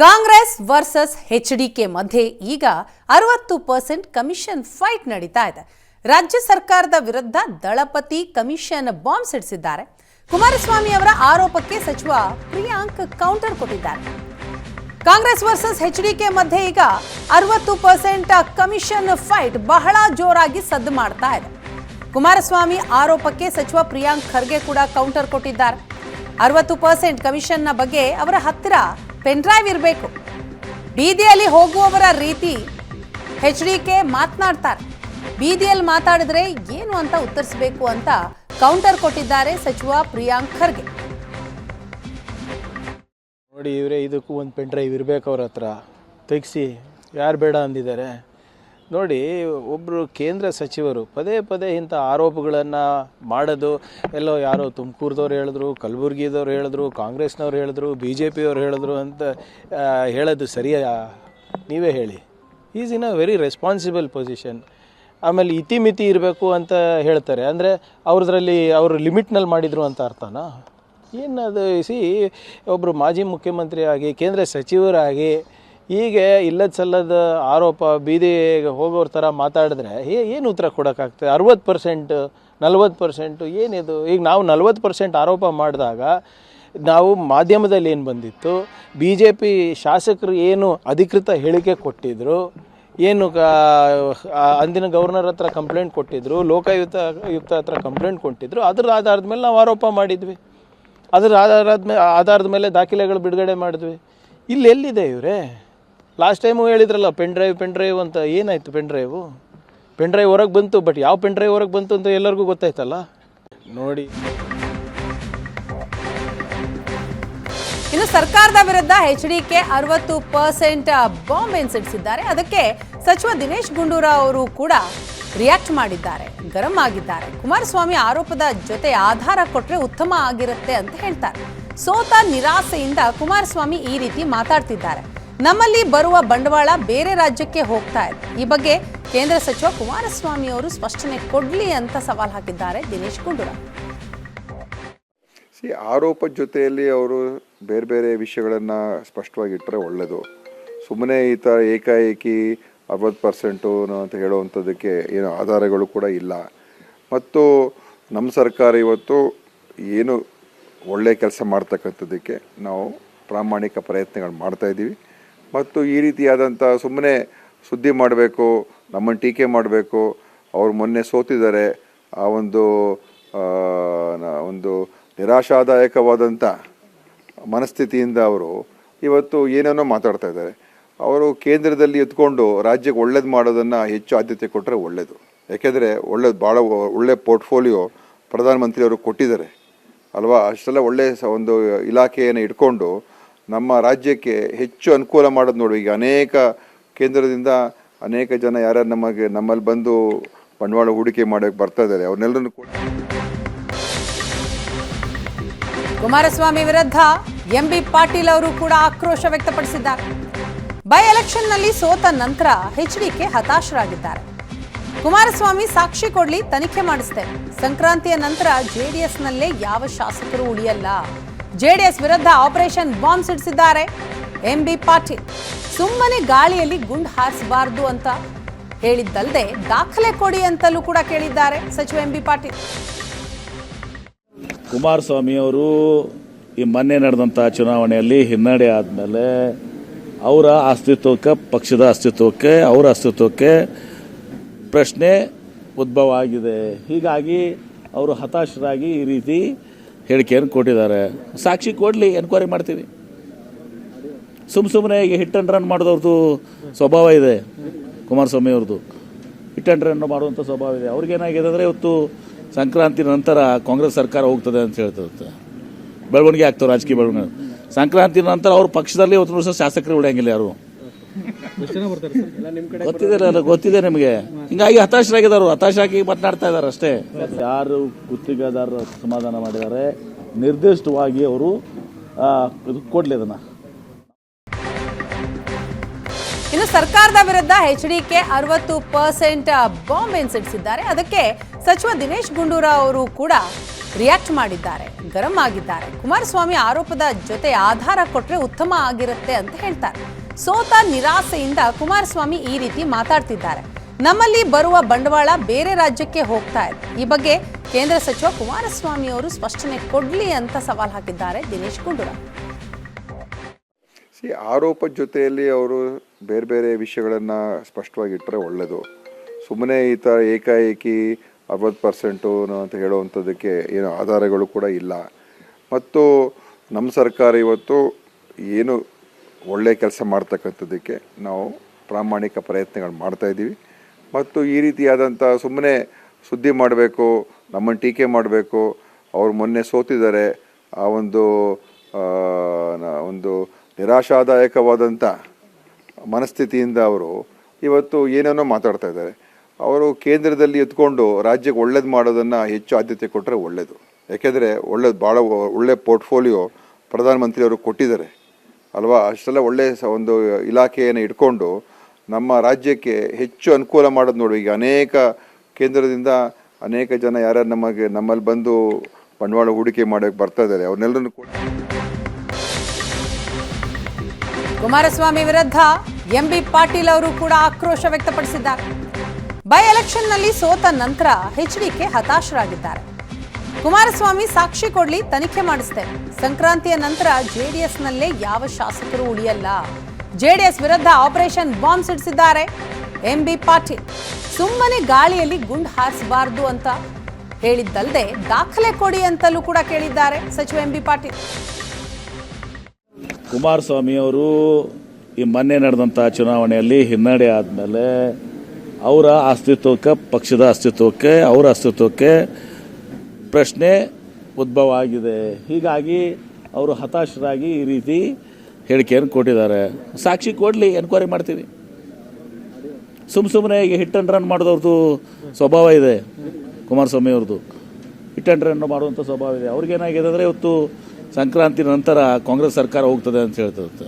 Congress versus H D K ಮಧ್ಯೆ ಈಗ ಅರವತ್ತು ಪರ್ಸೆಂಟ್ ಕಮಿಷನ್ ಫೈಟ್ ನಡೀತಾ ಇದೆ. ರಾಜ್ಯ ಸರ್ಕಾರದ ವಿರುದ್ಧ ದಳಪತಿ ಕಮಿಷನ್ ಬಾಂಬ್ ಸಿಡಿಸಿದ್ದಾರೆ. ಕುಮಾರಸ್ವಾಮಿ ಅವರ ಆರೋಪಕ್ಕೆ ಸಚಿವ ಪ್ರಿಯಾಂಕ್ ಕೌಂಟರ್ ಕೊಟ್ಟಿದ್ದಾರೆ. Congress versus H D K ಮಧ್ಯೆ ಈಗ ಅರವತ್ತು ಪರ್ಸೆಂಟ್ ಕಮಿಷನ್ ಫೈಟ್ ಬಹಳ ಜೋರಾಗಿ ಸದ್ದು ಮಾಡ್ತಾ ಇದೆ. ಕುಮಾರಸ್ವಾಮಿ ಆರೋಪಕ್ಕೆ ಸಚಿವ ಪ್ರಿಯಾಂಕ್ ಖರ್ಗೆ ಕೂಡ ಕೌಂಟರ್ ಕೊಟ್ಟಿದ್ದಾರೆ. ಅರವತ್ತು ಪರ್ಸೆಂಟ್ ಕಮಿಷನ್ನ ಬಗ್ಗೆ ಅವರ ಹತ್ತಿರ ಪೆನ್ ಡ್ರೈವ್ ಇರಬೇಕು. ಬೀದಿಯಲ್ಲಿ ಹೋಗುವವರ ರೀತಿ ಹೆಚ್ ಡಿ ಕೆ ಮಾತನಾಡ್ತಾರೆ. ಬೀದಿಯಲ್ಲಿ ಮಾತಾಡಿದ್ರೆ ಏನು ಅಂತ ಉತ್ತರಿಸಬೇಕು ಅಂತ ಕೌಂಟರ್ ಕೊಟ್ಟಿದ್ದಾರೆ ಸಚಿವ ಪ್ರಿಯಾಂಕ್ ಖರ್ಗೆ. ನೋಡಿ ಇವರೇ, ಇದಕ್ಕೂ ಒಂದು ಪೆನ್ ಡ್ರೈವ್ ಇರಬೇಕು ಅವ್ರ ಹತ್ರ. ತೆಗ್ಸಿ, ಯಾರು ಬೇಡ ಅಂದಿದ್ದಾರೆ? ನೋಡಿ ಒಬ್ಬರು ಕೇಂದ್ರ ಸಚಿವರು ಪದೇ ಪದೇ ಇಂಥ ಆರೋಪಗಳನ್ನು ಮಾಡೋದು. ಎಲ್ಲೋ ಯಾರೋ ತುಮಕೂರ್ದವ್ರು ಹೇಳಿದ್ರು, ಕಲಬುರ್ಗಿದವ್ರು ಹೇಳಿದ್ರು, ಕಾಂಗ್ರೆಸ್ನವ್ರು ಹೇಳಿದ್ರು ಬಿ ಜೆ ಪಿಯವ್ರು ಹೇಳಿದ್ರು ಅಂತ ಹೇಳೋದು ಸರಿಯಾ? ನೀವೇ ಹೇಳಿ. Is in a very responsible position ಆಮೇಲೆ ಇತಿಮಿತಿ ಇರಬೇಕು ಅಂತ ಹೇಳ್ತಾರೆ. ಅಂದರೆ ಅವ್ರದ್ರಲ್ಲಿ ಅವರು ಲಿಮಿಟ್ನಲ್ಲಿ ಮಾಡಿದ್ರು ಅಂತ ಅರ್ಥನಾ? ಏನದು ಸಿ ಒಬ್ಬರು ಮಾಜಿ ಮುಖ್ಯಮಂತ್ರಿ ಆಗಿ ಕೇಂದ್ರ ಸಚಿವರಾಗಿ ಹೀಗೆ ಇಲ್ಲದ ಸಲ್ಲದ ಆರೋಪ ಬೀದಿಗೆ ಹೋಗೋರ ಥರ ಮಾತಾಡಿದ್ರೆ ಏನು ಉತ್ತರ ಕೊಡೋಕ್ಕಾಗ್ತದೆ? ಅರವತ್ತು ಪರ್ಸೆಂಟ್, ನಲ್ವತ್ತು ಪರ್ಸೆಂಟು ಏನಿದು ಈಗ ನಾವು ನಲ್ವತ್ತು ಪರ್ಸೆಂಟ್ ಆರೋಪ ಮಾಡಿದಾಗ ನಾವು ಮಾಧ್ಯಮದಲ್ಲಿ ಏನು ಬಂದಿತ್ತು? ಬಿ ಜೆ ಪಿ ಶಾಸಕರು ಏನು ಅಧಿಕೃತ ಹೇಳಿಕೆ ಕೊಟ್ಟಿದ್ರು? ಏನು ಅಂದಿನ ಗವರ್ನರ್ ಹತ್ರ ಕಂಪ್ಲೇಂಟ್ ಕೊಟ್ಟಿದ್ರು? ಲೋಕಾಯುಕ್ತ ಯುಕ್ತ ಹತ್ರ ಕಂಪ್ಲೇಂಟ್ ಕೊಟ್ಟಿದ್ದರು ಅದರ ಆಧಾರದ ಮೇಲೆ ನಾವು ಆರೋಪ ಮಾಡಿದ್ವಿ. ಅದರ ಆಧಾರದ ಮೇಲೆ ಆಧಾರದ ಮೇಲೆ ದಾಖಲೆಗಳು ಬಿಡುಗಡೆ ಮಾಡಿದ್ವಿ. ಇಲ್ಲಿ ಎಲ್ಲಿದೆ ಇವರೇ? ಲಾಸ್ಟ್ ಟೈಮು ಹೇಳಿದ್ರಲ್ಲ ಪೆನ್ ಡ್ರೈವ್ ಪೆನ್ ಡ್ರೈವ್ ಅಂತ ಏನಾಯಿತು ಪೆನ್ ಡ್ರೈವು ಪೆನ್ ಡ್ರೈವ್ ಹೊರಗೆ ಬಂತು ಬಟ್ ಯಾವ ಪೆನ್ ಡ್ರೈವ್ ಹೊರಗೆ ಬಂತು ಅಂತ ಎಲ್ಲರಿಗೂ ಗೊತ್ತಾಯ್ತಲ್ಲ? ನೋಡಿ. ಇನ್ನು ಸರ್ಕಾರದ ವಿರುದ್ಧ ಎಚ್ ಡಿ ಕೆ ಅರವತ್ತು ಪರ್ಸೆಂಟ್ ಬಾಂಬ್ ಎನ್ಸಿಡಿಸಿದ್ದಾರೆ ಅದಕ್ಕೆ ಸಚಿವ ದಿನೇಶ್ ಗುಂಡೂರಾವ್ ಅವರು ಕೂಡ ರಿಯಾಕ್ಟ್ ಮಾಡಿದ್ದಾರೆ, ಗರಂ ಆಗಿದ್ದಾರೆ. ಕುಮಾರಸ್ವಾಮಿ ಆರೋಪದ ಜೊತೆ ಆಧಾರ ಕೊಟ್ಟರೆ ಉತ್ತಮ ಆಗಿರುತ್ತೆ ಅಂತ ಹೇಳ್ತಾರೆ. ಸೋತ ನಿರಾಸೆಯಿಂದ ಕುಮಾರಸ್ವಾಮಿ ಈ ರೀತಿ ಮಾತಾಡ್ತಿದ್ದಾರೆ. ನಮ್ಮಲ್ಲಿ ಬರುವ ಬಂಡವಾಳ ಬೇರೆ ರಾಜ್ಯಕ್ಕೆ ಹೋಗ್ತಾ ಇದೆ. ಈ ಬಗ್ಗೆ ಕೇಂದ್ರ ಸಚಿವ ಕುಮಾರಸ್ವಾಮಿ ಅವರು ಸ್ಪಷ್ಟನೆ ಕೊಡ್ಲಿ ಅಂತ ಸವಾಲು ಹಾಕಿದ್ದಾರೆ ದಿನೇಶ್ ಗುಂಡೂರಾವ್. ಸಿ ಆರೋಪದ ಜೊತೆಯಲ್ಲಿ ಅವರು ಬೇರೆ ಬೇರೆ ವಿಷಯಗಳನ್ನು ಸ್ಪಷ್ಟವಾಗಿ ಇಟ್ಟರೆ ಒಳ್ಳೆಯದು ಸುಮ್ಮನೆ ಈ ಥರ ಏಕಾಏಕಿ ಅರವತ್ತು ಪರ್ಸೆಂಟು ಅಂತ ಹೇಳುವಂಥದ್ದಕ್ಕೆ ಏನು ಆಧಾರಗಳು ಕೂಡ ಇಲ್ಲ. ಮತ್ತು ನಮ್ಮ ಸರ್ಕಾರ ಇವತ್ತು ಏನು ಒಳ್ಳೆಯ ಕೆಲಸ ಮಾಡ್ತಕ್ಕಂಥದ್ದಕ್ಕೆ ನಾವು ಪ್ರಾಮಾಣಿಕ ಪ್ರಯತ್ನಗಳು ಮಾಡ್ತಾ ಇದ್ದೀವಿ. ಮತ್ತು ಈ ರೀತಿಯಾದಂಥ ಸುಮ್ಮನೆ ಸುದ್ದಿ ಮಾಡಬೇಕು, ನಮ್ಮನ್ನು ಟೀಕೆ ಮಾಡಬೇಕು, ಅವರು ಮೊನ್ನೆ ಸೋತಿದ್ದಾರೆ, ಆ ಒಂದು ಒಂದು ನಿರಾಶಾದಾಯಕವಾದಂಥ ಮನಸ್ಥಿತಿಯಿಂದ ಅವರು ಇವತ್ತು ಏನೇನೋ ಮಾತಾಡ್ತಾ ಇದ್ದಾರೆ. ಅವರು ಕೇಂದ್ರದಲ್ಲಿ ಎತ್ಕೊಂಡು ರಾಜ್ಯಕ್ಕೆ ಒಳ್ಳೇದು ಮಾಡೋದನ್ನು ಹೆಚ್ಚು ಆದ್ಯತೆ ಕೊಟ್ಟರೆ ಒಳ್ಳೆಯದು ಯಾಕೆಂದರೆ ಒಳ್ಳೇದು ಭಾಳ ಒಳ್ಳೆ ಪೋರ್ಟ್ಫೋಲಿಯೋ ಪ್ರಧಾನಮಂತ್ರಿಯವರು ಕೊಟ್ಟಿದ್ದಾರೆ. ಅಲ್ವಾ? ಅಷ್ಟೆಲ್ಲ ಒಳ್ಳೆಯ ಒಂದು ಇಲಾಖೆಯನ್ನು ಇಟ್ಕೊಂಡು ನಮ್ಮ ರಾಜ್ಯಕ್ಕೆ ಹೆಚ್ಚು ಅನುಕೂಲ ಮಾಡೋದು ನೋಡಿ. ಈಗ ಅನೇಕ ಕೇಂದ್ರದಿಂದ ಅನೇಕ ಜನ ಯಾರ್ಯಾರು ನಮಗೆ, ನಮ್ಮಲ್ಲಿ ಬಂದು ಬಂಡವಾಳ ಹೂಡಿಕೆ ಮಾಡೋಕ್ಕೆ ಬರ್ತಾ ಇದ್ದಾರೆ. ಅವ್ರನ್ನೆಲ್ಲರನ್ನು ಕುಮಾರಸ್ವಾಮಿ ವಿರುದ್ಧ ಎಂಬಿ ಪಾಟೀಲ್ ಅವರು ಕೂಡ ಆಕ್ರೋಶ ವ್ಯಕ್ತಪಡಿಸಿದ್ದಾರೆ. ಬೈ ಎಲೆಕ್ಷನ್ನಲ್ಲಿ ಸೋತ ನಂತರ ಹೆಚ್ಡಿಕೆ ಹತಾಶರಾಗಿದ್ದಾರೆ. ಕುಮಾರಸ್ವಾಮಿ ಸಾಕ್ಷಿ ಕೊಡ್ಲಿ ತನಿಖೆ ಮಾಡಿಸ್ತೇನೆ ಸಂಕ್ರಾಂತಿಯ ನಂತರ ಜೆಡಿಎಸ್ನಲ್ಲೇ ಯಾವ ಶಾಸಕರು ಉಳಿಯಲ್ಲ? ಜೆಡಿಎಸ್ ವಿರುದ್ಧ ಆಪರೇಷನ್ ಬಾಂಬ್ ಸಿಡಿಸಿದ್ದಾರೆ ಎಂಬಿ ಪಾಟೀಲ್, ಸುಮ್ಮನೆ ಗಾಳಿಯಲ್ಲಿ ಗುಂಡು ಹಾರಿಸಬಾರದು ಅಂತ ಹೇಳಿದ್ದಲ್ಲದೆ ದಾಖಲೆ ಕೊಡಿ ಅಂತಲೂ ಕೂಡ ಕೇಳಿದ್ದಾರೆ ಸಚಿವ ಎಂಬಿ ಪಾಟೀಲ್. ಕುಮಾರಸ್ವಾಮಿ ಅವರು ಈ ಮೊನ್ನೆ ನಡೆದಂಥ ಚುನಾವಣೆಯಲ್ಲಿ ಹಿನ್ನಡೆ ಆದಮೇಲೆ ಅವರ ಅಸ್ತಿತ್ವಕ್ಕೆ, ಪಕ್ಷದ ಅಸ್ತಿತ್ವಕ್ಕೆ, ಅವರ ಅಸ್ತಿತ್ವಕ್ಕೆ ಪ್ರಶ್ನೆ ಉದ್ಭವ ಆಗಿದೆ. ಹೀಗಾಗಿ ಅವರು ಹತಾಶರಾಗಿ ಈ ರೀತಿ ಹೇಳಿಕೆಯನ್ನು ಕೊಟ್ಟಿದ್ದಾರೆ. ಸಾಕ್ಷಿ ಕೊಡಲಿ ಎನ್ಕ್ವೈರಿ ಮಾಡ್ತೀವಿ. ಸುಮ್ಮ ಸುಮ್ಮನೆ ಈಗ ಹಿಟ್ ಅಂಡ್ ರನ್ ಮಾಡಿದವ್ರದ್ದು ಸ್ವಭಾವ ಇದೆ, ಕುಮಾರಸ್ವಾಮಿ ಅವ್ರದ್ದು ಹಿಟ್ ಅಂಡ್ ರನ್ ಮಾಡುವಂಥ ಸ್ವಭಾವ ಇದೆ. ಅವ್ರಿಗೇನಾಗಿದೆ ಅಂದರೆ ಇವತ್ತು ಸಂಕ್ರಾಂತಿ ನಂತರ ಕಾಂಗ್ರೆಸ್ ಸರ್ಕಾರ ಹೋಗ್ತದೆ ಅಂತ ಹೇಳ್ತಿರುತ್ತೆ. ಬೆಳವಣಿಗೆ ಆಗ್ತವೆ ರಾಜಕೀಯ ಬೆಳವಣಿಗೆ. ಸಂಕ್ರಾಂತಿ ನಂತರ ಅವ್ರ ಪಕ್ಷದಲ್ಲಿ ಇವತ್ತು ವರ್ಷ ಶಾಸಕರು ಉಳಿಯಂಗಿಲ್ಲ ಯಾರು? ಗೊತ್ತಿದೆ ಗೊತ್ತಿದೆ ನಿಮಗೆ. ಹಿಂಗಾಗಿ ಹತಾಶರಾಗಿದ್ದಾರೆ ಹತಾಶರಾಗಿ ಮಾತನಾಡ್ತಾ ಇದ್ದಾರೆ ಅಷ್ಟೇ. ಯಾರು ಗುತ್ತಿಗೆದಾರರು ಸಮಾಧಾನ ಮಾಡಿದ್ದಾರೆ? ನಿರ್ದಿಷ್ಟವಾಗಿ ಅವರು ಇದು ಕೊಡ್ಲಿ ಇನ್ನು ಸರ್ಕಾರದ ವಿರುದ್ಧ ಎಚ್ಡಿಕೆ ಅರವತ್ತು ಪರ್ಸೆಂಟ್ ಬಾಂಬ್ ಎನ್ಸಿಡಿಸಿದ್ದಾರೆ ಅದಕ್ಕೆ ಸಚಿವ ದಿನೇಶ್ ಗುಂಡೂರಾವ್ ಅವರು ಕೂಡ ರಿಯಾಕ್ಟ್ ಮಾಡಿದ್ದಾರೆ, ಗರಂ ಆಗಿದ್ದಾರೆ. ಕುಮಾರಸ್ವಾಮಿ ಆರೋಪದ ಜೊತೆ ಆಧಾರ ಕೊಟ್ಟರೆ ಉತ್ತಮ ಆಗಿರುತ್ತೆ ಅಂತ ಹೇಳ್ತಾರೆ. ಸೋತ ನಿರಾಸೆಯಿಂದ ಕುಮಾರಸ್ವಾಮಿ ಈ ರೀತಿ ಮಾತಾಡ್ತಿದ್ದಾರೆ. ನಮ್ಮಲ್ಲಿ ಬರುವ ಬಂಡವಾಳ ಬೇರೆ ರಾಜ್ಯಕ್ಕೆ ಹೋಗ್ತಾ ಇದೆ. ಈ ಬಗ್ಗೆ ಕೇಂದ್ರ ಸಚಿವ ಕುಮಾರಸ್ವಾಮಿ ಅವರು ಸ್ಪಷ್ಟನೆ ಕೊಡ್ಲಿ ಅಂತ ಸವಾಲ್ ಹಾಕಿದ್ದಾರೆ ದಿನೇಶ್ ಗುಂಡೂರಾವ್. ಸಿ ಆರೋಪದ ಜೊತೆಯಲ್ಲಿ ಅವರು ಬೇರೆ ಬೇರೆ ವಿಷಯಗಳನ್ನು ಸ್ಪಷ್ಟವಾಗಿಟ್ಟರೆ ಒಳ್ಳೆಯದು ಸುಮ್ಮನೆ ಈ ಥರ ಏಕಾಏಕಿ ಅರವತ್ತು ಪರ್ಸೆಂಟು ಅಂತ ಹೇಳುವಂಥದ್ದಕ್ಕೆ ಏನು ಆಧಾರಗಳು ಕೂಡ ಇಲ್ಲ. ಮತ್ತು ನಮ್ಮ ಸರ್ಕಾರ ಇವತ್ತು ಏನು ಒಳ್ಳೆಯ ಕೆಲಸ ಮಾಡ್ತಕ್ಕಂಥದ್ದಕ್ಕೆ ನಾವು ಪ್ರಾಮಾಣಿಕ ಪ್ರಯತ್ನಗಳು ಮಾಡ್ತಾಯಿದ್ದೀವಿ ಮತ್ತು ಈ ರೀತಿಯಾದಂಥ ಸುಮ್ಮನೆ ಸುದ್ದಿ ಮಾಡಬೇಕು ನಮ್ಮನ್ನು ಟೀಕೆ ಮಾಡಬೇಕು. ಅವರು ಮೊನ್ನೆ ಸೋತಿದ್ದಾರೆ. ಆ ಒಂದು ಒಂದು ನಿರಾಶಾದಾಯಕವಾದಂಥ ಮನಸ್ಥಿತಿಯಿಂದ ಅವರು ಇವತ್ತು ಏನೇನೋ ಮಾತಾಡ್ತಾ ಇದ್ದಾರೆ. ಅವರು ಕೇಂದ್ರದಲ್ಲಿ ಎತ್ಕೊಂಡು ರಾಜ್ಯಕ್ಕೆ ಒಳ್ಳೇದು ಮಾಡೋದನ್ನು ಹೆಚ್ಚು ಆದ್ಯತೆ ಕೊಟ್ಟರೆ ಒಳ್ಳೆಯದು ಯಾಕೆಂದರೆ ಒಳ್ಳೇದು ಭಾಳ ಒಳ್ಳೆ ಪೋರ್ಟ್ಫೋಲಿಯೋ ಪ್ರಧಾನಮಂತ್ರಿಯವರು ಕೊಟ್ಟಿದ್ದಾರೆ. ಅಲ್ವಾ? ಅಷ್ಟೆಲ್ಲ ಒಳ್ಳೆಯ ಒಂದು ಇಲಾಖೆಯನ್ನು ಇಟ್ಕೊಂಡು ನಮ್ಮ ರಾಜ್ಯಕ್ಕೆ ಹೆಚ್ಚು ಅನುಕೂಲ ಮಾಡೋದು ನೋಡಿ. ಈಗ ಅನೇಕ ಕೇಂದ್ರದಿಂದ ಅನೇಕ ಜನ ಯಾರ್ಯಾರು ನಮಗೆ, ನಮ್ಮಲ್ಲಿ ಬಂದು ಬಂಡವಾಳ ಹೂಡಿಕೆ ಮಾಡೋಕ್ಕೆ ಬರ್ತಾ ಇದ್ದಾರೆ. ಅವ್ರನ್ನೆಲ್ಲರನ್ನು ಕುಮಾರಸ್ವಾಮಿ ವಿರುದ್ಧ ಎಂಬಿ ಪಾಟೀಲ್ ಅವರು ಕೂಡ ಆಕ್ರೋಶ ವ್ಯಕ್ತಪಡಿಸಿದ್ದಾರೆ. ಬೈ ಎಲೆಕ್ಷನ್ನಲ್ಲಿ ಸೋತ ನಂತರ ಕೆ ಹತಾಶರಾಗಿದ್ದಾರೆ. ಕುಮಾರಸ್ವಾಮಿ ಸಾಕ್ಷಿ ಕೊಡ್ಲಿ ತನಿಖೆ ಮಾಡಿಸ್ತೇನೆ. ಸಂಕ್ರಾಂತಿಯ ನಂತರ ಜೆಡಿಎಸ್ನಲ್ಲೇ ಯಾವ ಶಾಸಕರು ಉಳಿಯಲ್ಲ? ಜೆಡಿಎಸ್ ವಿರುದ್ಧ ಆಪರೇಷನ್ ಬಾಂಬ್ ಸಿಡಿಸಿದ್ದಾರೆ ಎಂಬಿ ಪಾಟೀಲ್. ಸುಮ್ಮನೆ ಗಾಳಿಯಲ್ಲಿ ಗುಂಡ್ ಹಾರಿಸಬಾರ್ದು ಅಂತ ಹೇಳಿದ್ದಲ್ಲದೆ ದಾಖಲೆ ಕೊಡಿ ಅಂತಲೂ ಕೂಡ ಕೇಳಿದ್ದಾರೆ ಸಚಿವ ಎಂಬಿ ಪಾಟೀಲ್. ಕುಮಾರಸ್ವಾಮಿ ಅವರು ಈ ಮೊನ್ನೆ ನಡೆದಂಥ ಚುನಾವಣೆಯಲ್ಲಿ ಹಿನ್ನಡೆ ಆದಮೇಲೆ ಅವರ ಅಸ್ತಿತ್ವಕ್ಕೆ, ಪಕ್ಷದ ಅಸ್ತಿತ್ವಕ್ಕೆ, ಅವರ ಅಸ್ತಿತ್ವಕ್ಕೆ ಪ್ರಶ್ನೆ ಉದ್ಭವ ಆಗಿದೆ ಹೀಗಾಗಿ ಅವರು ಹತಾಶರಾಗಿ ಈ ರೀತಿ ಹೇಳಿಕೆಯನ್ನು ಕೊಟ್ಟಿದ್ದಾರೆ. ಸಾಕ್ಷಿ ಕೊಡಲಿ, ಎನ್ಕ್ವೈರಿ ಮಾಡ್ತೀವಿ ಸುಮ್ಮ ಸುಮ್ಮನೆ ಈಗ ಹಿಟ್ ಆ್ಯಂಡ್ ರನ್ ಮಾಡಿದವ್ರದ್ದು ಸ್ವಭಾವ ಇದೆ, ಕುಮಾರಸ್ವಾಮಿ ಅವ್ರದ್ದು ಹಿಟ್ ಆ್ಯಂಡ್ ರನ್ ಮಾಡುವಂಥ ಸ್ವಭಾವ ಇದೆ. ಅವ್ರಿಗೇನಾಗಿದೆ ಅಂದರೆ ಇವತ್ತು ಸಂಕ್ರಾಂತಿ ನಂತರ ಕಾಂಗ್ರೆಸ್ ಸರ್ಕಾರ ಹೋಗ್ತದೆ ಅಂತ ಹೇಳ್ತಿರುತ್ತೆ.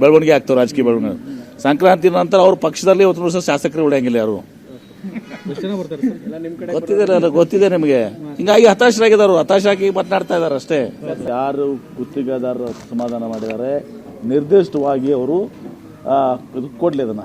ಬೆಳವಣಿಗೆ ಆಗ್ತವೆ ರಾಜಕೀಯ ಬೆಳವಣಿಗೆ. ಸಂಕ್ರಾಂತಿ ನಂತರ ಅವ್ರ ಪಕ್ಷದಲ್ಲಿ ಇವತ್ತು ವರ್ಷ ಶಾಸಕರು ಉಳಿಯಂಗಿಲ್ಲ ಯಾರು? ಗೊತ್ತಿದೆ ಗೊತ್ತಿದೆ ನಿಮಗೆ. ಹಿಂಗಾಗಿ ಹತಾಶರಾಗಿದ್ದಾರೆ ಹತಾಶರಾಗಿ ಮಾತನಾಡ್ತಾ ಇದ್ದಾರೆ ಅಷ್ಟೇ. ಯಾರು ಗುತ್ತಿಗೆದಾರರು ಸಮಾಧಾನ ಮಾಡಿದ್ದಾರೆ, ನಿರ್ದಿಷ್ಟವಾಗಿ ಅವರು ಕೊಡ್ಲಿ ಅದನ್ನ.